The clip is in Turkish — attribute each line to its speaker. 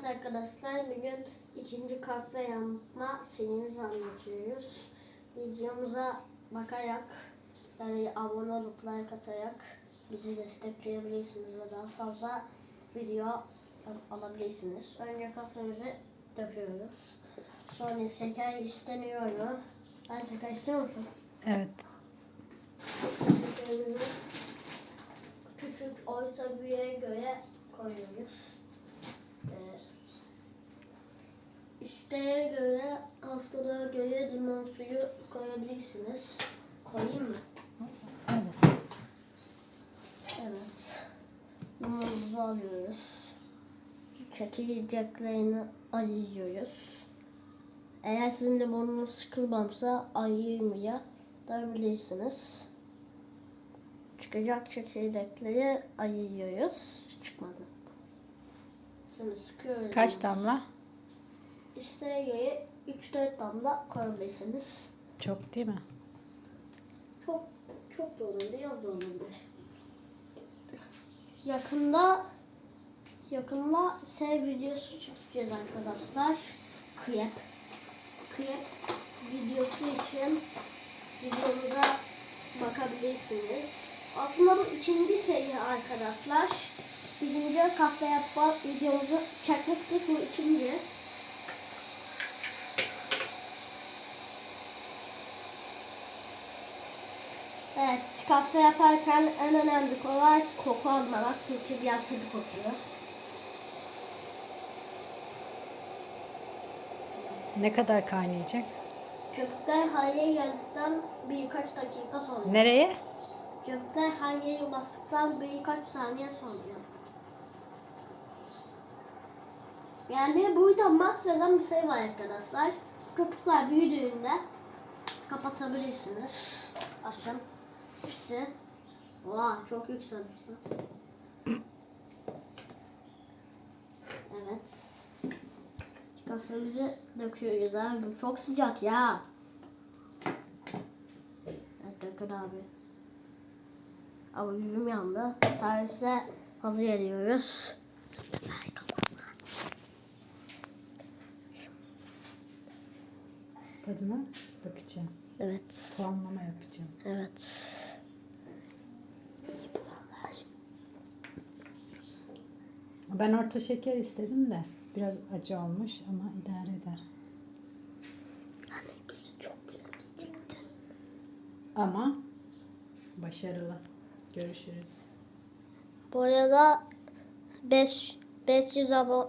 Speaker 1: Evet arkadaşlar bugün ikinci kahve yapma serimizi anlatıyoruz. Videomuza bakarak yani abone olup like atarak bizi destekleyebilirsiniz ve daha fazla video alabilirsiniz. Önce kahvemizi döküyoruz. Sonra şeker isteniyor. Ben şeker istiyor musun?
Speaker 2: Evet.
Speaker 1: Şekerimizi küçük orta büyüğe göre koyuyoruz. İsteğe göre, hastalığa göre limon suyu koyabilirsiniz. Koyayım mı?
Speaker 2: Evet.
Speaker 1: Evet. Limonumuzu alıyoruz. Çekirdeklerini ayırıyoruz. Eğer sizin de burnunuz sıkılmamışsa ayırmaya da bilirsiniz. Çıkacak çekirdekleri ayırıyoruz. Çıkmadı. Şimdi sıkıyoruz.
Speaker 2: Kaç damla?
Speaker 1: İsteğe göre 3-4 damla koyabilirsiniz.
Speaker 2: Çok değil mi?
Speaker 1: Çok çok da olabilir, az da olabilir. Yakında yakında sev videosu çekeceğiz arkadaşlar. Krep. Krep videosu için videomuza bakabilirsiniz. Aslında bu ikinci seri arkadaşlar. Birinci kahve yapma videomuzu çekmiştik. Bu ikinci. Evet, kahve yaparken en önemli olay koku almamak çünkü biraz kötü kokuyor.
Speaker 2: Ne kadar kaynayacak?
Speaker 1: Köpükler halyeye geldikten birkaç dakika sonra.
Speaker 2: Nereye?
Speaker 1: Köpükler halyeye bastıktan birkaç saniye sonra. Yani burada max yazan bir şey var arkadaşlar. Köpükler büyüdüğünde kapatabilirsiniz. Açın. Hepsi. Oha çok yükselmişti. Evet. Kahvemizi döküyoruz abi. Çok sıcak ya. Evet dökün abi. Ama yüzüm yandı. Servise hazır ediyoruz.
Speaker 2: Tadına bakacağım.
Speaker 1: Evet.
Speaker 2: Puanlama yapacağım.
Speaker 1: Evet.
Speaker 2: Ben orta şeker istedim de biraz acı olmuş ama idare eder.
Speaker 1: Anne güzel, çok güzel diyecektin.
Speaker 2: Ama başarılı. Görüşürüz.
Speaker 1: Bu arada 5 500 abo